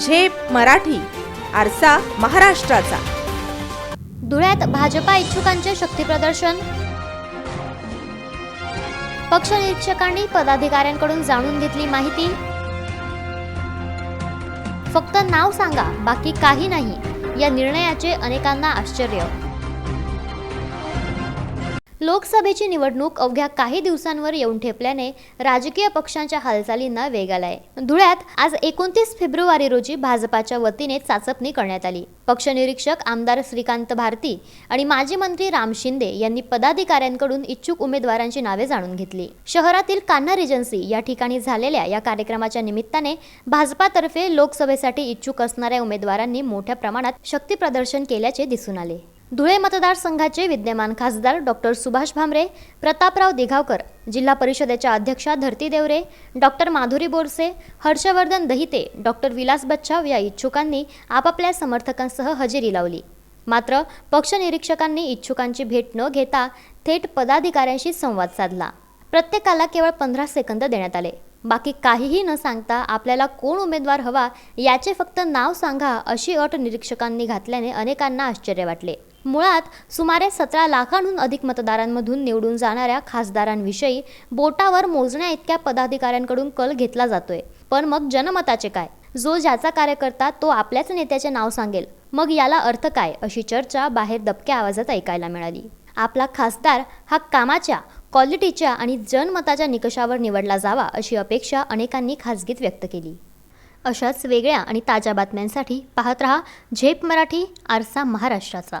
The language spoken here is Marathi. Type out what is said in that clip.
झेप मराठी आरसा महाराष्ट्राचा. धुळ्यात भाजपा इच्छुकांचे शक्तीप्रदर्शन पक्ष निरीक्षकांनी पदाधिकाऱ्यांकडून जाणून घेतली माहिती. फक्त नाव सांगा बाकी काही नाही. या निर्णयाचे अनेकांना आश्चर्य. लोकसभेची निवडणूक अवघ्या काही दिवसांवर येऊन ठेपल्याने राजकीय पक्षांच्या हालचालींना वेग आलाय. धुळ्यात आज एकोणतीस फेब्रुवारी रोजी भाजपाच्या वतीने चाचपणी करण्यात आली. पक्ष निरीक्षक आमदार श्रीकांत भारती आणि माजी मंत्री राम शिंदे यांनी पदाधिकाऱ्यांकडून इच्छुक उमेदवारांची नावे जाणून घेतली. शहरातील कान्हा रिजन्सी या ठिकाणी झालेल्या या कार्यक्रमाच्या निमित्ताने भाजपातर्फे लोकसभेसाठी इच्छुक असणाऱ्या उमेदवारांनी मोठ्या प्रमाणात शक्ती प्रदर्शन केल्याचे दिसून आले. धुळे मतदारसंघाचे विद्यमान खासदार डॉक्टर सुभाष भामरे प्रतापराव दिघावकर जिल्हा परिषदेच्या अध्यक्षा धरती देवरे डॉक्टर माधुरी बोरसे हर्षवर्धन दहिते डॉक्टर विलास बच्छाव या इच्छुकांनी आपापल्या समर्थकांसह हजेरी लावली. मात्र पक्ष निरीक्षकांनी इच्छुकांची भेट न घेता थेट पदाधिकाऱ्यांशी संवाद साधला. प्रत्येकाला केवळ पंधरा सेकंद देण्यात आले. बाकी काहीही न सांगता आपल्याला कोण उमेदवार हवा याचे फक्त नाव सांगा अशी अट निरीक्षकांनी घातल्याने अनेकांना आश्चर्य वाटले. मुळात सुमारे सतरा लाखांहून अधिक मतदारांमधून निवडून जाणाऱ्या खासदारांविषयी बोटावर मोजण्या इतक्या पदाधिकाऱ्यांकडून कल घेतला जातोय. पण मग जनमताचे काय? जो ज्याचा कार्यकर्ता तो आपल्याच नेत्याचे नाव सांगेल. मग याला अर्थ काय? अशी चर्चा बाहेर दबक्या आवाजात ऐकायला मिळाली. आपला खासदार हा कामाच्या क्वालिटीच्या आणि जनमताच्या निकषावर निवडला जावा अशी अपेक्षा अनेकांनी खासगीत व्यक्त केली. अशाच वेगळ्या आणि ताज्या बातम्यांसाठी पाहत रहा झेप मराठी आरसा महाराष्ट्राचा.